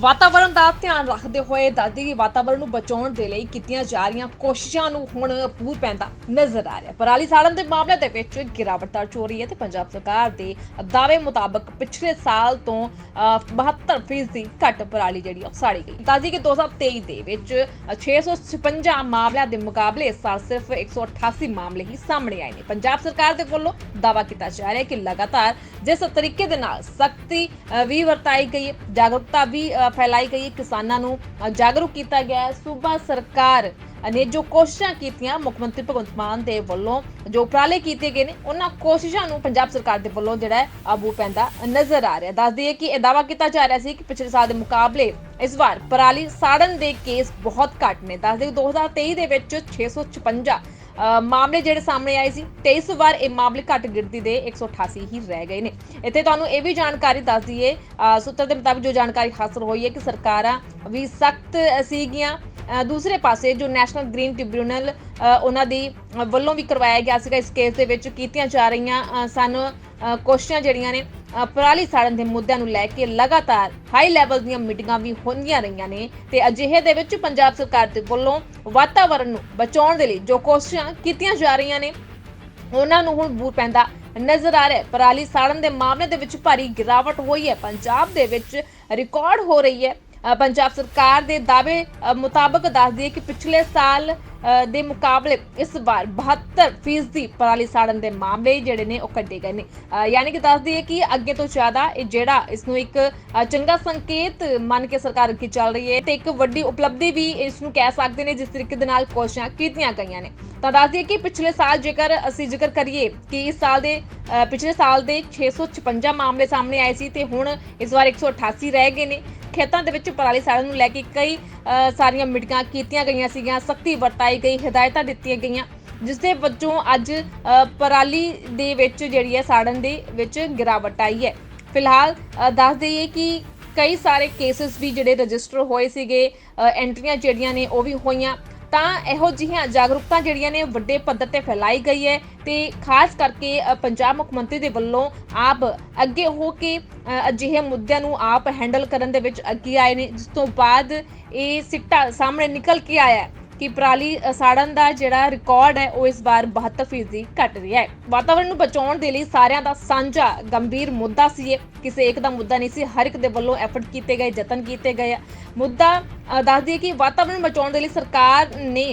ਵਾਤਾਵਰਣ ਦਾ ਧਿਆਨ ਰੱਖਦੇ ਹੋਏ ਦਾਦੀ ਦੀ ਵਾਤਾਵਰਣ ਨੂੰ ਬਚਾਉਣ ਦੇ ਲਈ ਕੀਤੀਆਂ ਜਾ ਰਹੀਆਂ ਕੋਸ਼ਿਸ਼ਾਂ ਨੂੰ ਹੁਣ ਪੂਰ ਪੈਂਦਾ ਨਜ਼ਰ ਆ ਰਿਹਾ। ਪਰਾਲੀ ਸਾੜਨ ਦੇ ਮਾਮਲੇ ਦੇ ਵਿੱਚ ਗਿਰਾਵਟ ਦਰਜ ਹੋ ਰਹੀ ਹੈ ਤੇ ਪੰਜਾਬ ਸਰਕਾਰ ਦੇ ਦਾਅਵੇ ਮੁਤਾਬਕ ਪਿਛਲੇ ਸਾਲ ਤੋਂ ਅਹ, 72% ਦੀ ਘੱਟ ਪਰਾਲੀ ਜਿਹੜੀ ਉਹ ਸਾੜੀ ਗਈ। ਦਾਦੀ ਕਿ 2023 ਦੇ ਵਿੱਚ ਅਹ, 656 ਮਾਮਲਿਆਂ ਦੇ ਮੁਕਾਬਲੇ ਇਸ ਸਾਲ ਸਿਰਫ 188 ਮਾਮਲੇ ਹੀ ਸਾਹਮਣੇ ਆਏ ਨੇ। ਪੰਜਾਬ ਸਰਕਾਰ ਦੇ ਵੱਲੋਂ ਦਾਅਵਾ ਕੀਤਾ ਜਾ ਰਿਹਾ ਹੈ ਕਿ ਲਗਾਤਾਰ ਜਿਸ ਤਰੀਕੇ ਦੇ ਨਾਲ ਸਖਤੀ ਵੀ ਵਰਤਾਈ ਗਈ ਹੈ ਜਾਗਰੂਕਤਾ ਵੀ ਫੈਲਾਈ ਗਈ। ਕਿਸਾਨਾਂ ਨੂੰ ਜਾਗਰੂਕ ਕੀਤਾ ਗਿਆ ਸੂਬਾ ਸਰਕਾਰ ਨੇ ਜੋ ਕੋਸ਼ਿਸ਼ਾਂ ਕੀਤੀਆਂ ਮੁੱਖ ਮੰਤਰੀ ਭਗਵੰਤ ਮਾਨ ਦੇ ਵੱਲੋਂ ਜੋ ਉਪਰਾਲੇ ਕੀਤੇ ਗਏ ਨੇ ਉਹਨਾਂ ਕੋਸ਼ਿਸ਼ਾਂ ਨੂੰ ਪੰਜਾਬ ਸਰਕਾਰ ਦੇ ਵੱਲੋਂ ਜਿਹੜਾ ਹੈ ਆਬੂ ਪੈਂਦਾ ਨਜ਼ਰ ਆ ਰਿਹਾ। ਦੱਸ ਦਈਏ ਕਿ ਇਹ ਦਾਅਵਾ ਕੀਤਾ ਜਾ ਰਿਹਾ ਸੀ ਕਿ ਪਿਛਲੇ ਸਾਲ ਦੇ ਮੁਕਾਬਲੇ ਇਸ ਵਾਰ ਪਰਾਲੀ ਸਾੜਨ ਦੇ ਕੇਸ ਬਹੁਤ ਘੱਟ ਨੇ। ਦੱਸ ਦਈਏ ਕਿ 2023 ਦੇ ਵਿੱਚ 656 ਅ, ਮਾਮਲੇ ਜਿਹੜੇ ਸਾਹਮਣੇ ਆਏ ਸੀ ਤੇ ਇਸ ਵਾਰ ਇਹ ਮਾਮਲੇ ਘੱਟ ਗਿਣਤੀ ਦੇ 188 ਹੀ ਰਹਿ ਗਏ ਨੇ। ਇੱਥੇ ਤੁਹਾਨੂੰ ਇਹ ਵੀ ਜਾਣਕਾਰੀ ਦੱਸ ਦਈਏ ਸੂਤਰ ਦੇ ਮੁਤਾਬਕ ਜੋ ਜਾਣਕਾਰੀ ਹਾਸਲ ਹੋਈ ਹੈ ਕਿ ਸਰਕਾਰਾਂ ਵੀ ਸਖਤ ਸੀਗੀਆਂ। ਦੂਸਰੇ ਪਾਸੇ ਜੋ ਨੈਸ਼ਨਲ ਗ੍ਰੀਨ ਟ੍ਰਿਬਿਊਨਲ ਉਹਨਾਂ ਦੀ ਵੱਲੋਂ ਵੀ ਕਰਵਾਇਆ ਗਿਆ ਸੀਗਾ, ਇਸ ਕੇਸ ਦੇ ਵਿੱਚ ਕੀਤੀਆਂ ਜਾ ਰਹੀਆਂ ਸਨ। ਕੋਸ਼ਿਸ਼ਾਂ ਜਿਹੜੀਆਂ ਨੇ ਪਰਾਲੀ ਸਾੜਨ ਦੇ ਮੁੱਦਿਆਂ ਨੂੰ ਲੈ ਕੇ ਲਗਾਤਾਰ ਹਾਈ ਲੈਵਲ ਦੀਆਂ ਮੀਟਿੰਗਾਂ ਵੀ ਹੁੰਦੀਆਂ ਰਹੀਆਂ ਨੇ ਤੇ ਅਜਿਹੇ ਦੇ ਵਿੱਚ ਪੰਜਾਬ ਸਰਕਾਰ ਦੇ ਵੱਲੋਂ ਵਾਤਾਵਰਣ ਨੂੰ ਬਚਾਉਣ ਦੇ ਲਈ ਜੋ ਕੋਸ਼ਿਸ਼ਾਂ ਕੀਤੀਆਂ ਜਾ ਰਹੀਆਂ ਨੇ, ਉਹਨਾਂ ਨੂੰ ਹੁਣ ਬੂਰ ਪੈਂਦਾ ਨਜ਼ਰ ਆ ਰਿਹਾ ਪਰਾਲੀ ਸਾੜਨ ਦੇ ਮਾਮਲੇ ਦੇ ਵਿੱਚ ਭਾਰੀ ਗਿਰਾਵਟ ਹੋਈ ਹੈ। ਪੰਜਾਬ ਦੇ ਵਿੱਚ ਰਿਕਾਰਡ ਹੋ ਰਹੀ ਹੈ। ਪੰਜਾਬ ਸਰਕਾਰ ਦੇ ਦਾਅਵੇ ਮੁਤਾਬਕ ਦੱਸਦੀ ਹੈ ਕਿ ਪਿਛਲੇ ਸਾਲ ਦੇ ਮੁਕਾਬਲੇ ਇਸ ਵਾਰ 72% ਦੀ ਪਰਾਲੀ ਸਾੜਨ ਦੇ ਮਾਮਲੇ ਜਿਹੜੇ ਨੇ ਉਹ ਕੱਢੇ ਗਏ ਨੇ। ਯਾਨੀ ਕਿ ਦੱਸਦੀ ਹੈ ਕਿ ਅੱਗੇ ਤੋਂ ਜ਼ਿਆਦਾ ਇਹ ਜਿਹੜਾ ਇਸ ਨੂੰ ਇੱਕ ਚੰਗਾ ਸੰਕੇਤ ਮੰਨ ਕੇ ਸਰਕਾਰ ਅੱਗੇ ਚੱਲ ਰਹੀ ਹੈ ਤੇ ਇੱਕ ਵੱਡੀ ਉਪਲਬਧੀ ਵੀ ਇਸ ਨੂੰ ਕਹਿ ਸਕਦੇ ਨੇ, ਜਿਸ ਤਰੀਕੇ ਦੇ ਨਾਲ ਕੋਸ਼ਿਸ਼ਾਂ ਕੀਤੀਆਂ ਗਈਆਂ ਨੇ। ਤਾਂ ਦੱਸ ਦਈਏ ਕਿ ਪਿਛਲੇ ਸਾਲ ਜੇਕਰ ਅਸੀਂ ਜ਼ਿਕਰ ਕਰੀਏ ਕਿ ਇਸ ਸਾਲ ਦੇ ਪਿਛਲੇ ਸਾਲ ਦੇ 656 ਮਾਮਲੇ ਸਾਹਮਣੇ ਆਏ ਸੀ ਤੇ ਹੁਣ ਇਸ ਵਾਰ 188 ਰਹਿ ਗਏ ਨੇ। ਖੇਤਾਂ ਦੇ ਵਿੱਚ ਪਰਾਲੀ ਸਾੜਨ ਨੂੰ ਲੈ ਕੇ ਕਈ ਸਾਰੀਆਂ ਮੀਟਿੰਗਾਂ ਕੀਤੀਆਂ ਗਈਆਂ ਸੀਗੀਆਂ, ਸਖਤੀ ਵਰਤਾਈ ਗਈ, ਹਦਾਇਤਾਂ ਦਿੱਤੀਆਂ ਗਈਆਂ। ਜਿਸ ਦੇ ਵਜੋਂ ਅੱਜ ਪਰਾਲੀ ਦੇ ਵਿੱਚ ਜਿਹੜੀ ਹੈ, ਸਾੜਨ ਦੇ ਵਿੱਚ ਗਿਰਾਵਟ ਆਈ ਹੈ। ਫਿਲਹਾਲ ਦੱਸ ਦਈਏ ਕਿ ਕਈ ਸਾਰੇ ਕੇਸਸ ਵੀ ਜਿਹੜੇ ਰਜਿਸਟਰ ਹੋਏ ਸੀਗੇ ਐਂਟਰੀਆਂ ਜਿਹੜੀਆਂ ਨੇ ਉਹ ਵੀ ਹੋਈਆਂ। ਤਾਂ ਇਹੋ ਜਿਹੀਆਂ ਜਾਗਰੂਕਤਾ ਜਿਹੜੀਆਂ ਨੇ ਵੱਡੇ ਪੱਧਰ ਤੇ ਫੈਲਾਈ ਗਈ ਹੈ ਤੇ ਖਾਸ ਕਰਕੇ ਅ, ਪੰਜਾਬ ਮੁੱਖ ਮੰਤਰੀ ਦੇ ਵੱਲੋਂ ਆਪ ਅੱਗੇ ਹੋ ਕੇ ਅ, ਅਜਿਹੇ ਮੁੱਦਿਆਂ ਨੂੰ ਆਪ ਹੈਂਡਲ ਕਰਨ ਦੇ ਵਿੱਚ ਅੱਗੇ ਆਏ ਨੇ ਜਿਸ ਤੋਂ ਬਾਅਦ ਇਹ ਸਿੱਟਾ ਸਾਹਮਣੇ ਨਿਕਲ ਕੇ ਆਇਆ ਕਿ ਪਰਾਲੀ ਸਾੜਨ ਦਾ ਜਿਹੜਾ ਰਿਕਾਰਡ ਹੈ, ਉਹ ਇਸ ਵਾਰ 72% ਘਟ ਰਿਹਾ ਹੈ ਵਾਤਾਵਰਣ ਨੂੰ ਬਚਾਉਣ ਦੇ ਲਈ ਸਾਰਿਆਂ ਦਾ ਸਾਂਝਾ ਗੰਭੀਰ ਮੁੱਦਾ ਸੀ ਇਹ ਕਿਸੇ ਇੱਕ ਦਾ ਮੁੱਦਾ ਨਹੀਂ ਸੀ, ਹਰ ਇੱਕ ਦੇ ਵੱਲੋਂ ਐਫਰਟ ਕੀਤੇ ਗਏ, ਯਤਨ ਕੀਤੇ ਗਏ ਆ। ਮੁੱਦਾ ਦੱਸਦੀ ਦੱਸ ਕਿ ਵਾਤਾਵਰਣ ਬਚਾਉਣ ਦੇ ਲਈ ਸਰਕਾਰ ਨੇ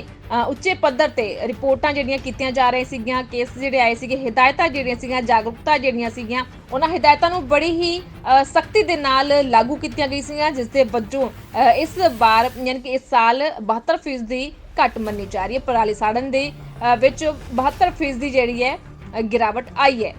ਉੱਚੇ ਪੱਧਰ ਤੇ ਰਿਪੋਰਟਾਂ ਜਿਹੜੀਆਂ ਕੀਤੀਆਂ ਜਾ ਰਹੀਆਂ ਸੀਗੀਆਂ ਕੇਸ ਜਿਹੜੇ ਆਏ ਸੀਗੇ, ਹਦਾਇਤਾਂ ਜਿਹੜੀਆਂ ਸੀਗੀਆਂ, ਜਾਗਰੂਕਤਾ ਜਿਹੜੀਆਂ ਸੀਗੀਆਂ, ਉਹਨਾਂ ਹਦਾਇਤਾਂ ਨੂੰ ਬੜੀ ਹੀ ਸਖਤੀ ਦੇ ਨਾਲ ਲਾਗੂ ਕੀਤੀਆਂ ਗਈਆਂ ਸੀਗੀਆਂ, ਜਿਸ ਦੇ ਵਜੋਂ ਇਸ ਵਾਰ ਯਾਨੀ ਕਿ ਇਸ ਸਾਲ 72% ਦੀ ਘੱਟ ਮੰਨੀ ਜਾ ਰਹੀ ਹੈ। ਪਰਾਲੀ ਸਾੜਨ ਦੇ ਵਿੱਚ 72% ਦੀ ਜਿਹੜੀ ਹੈ ਗਿਰਾਵਟ ਆਈ ਹੈ।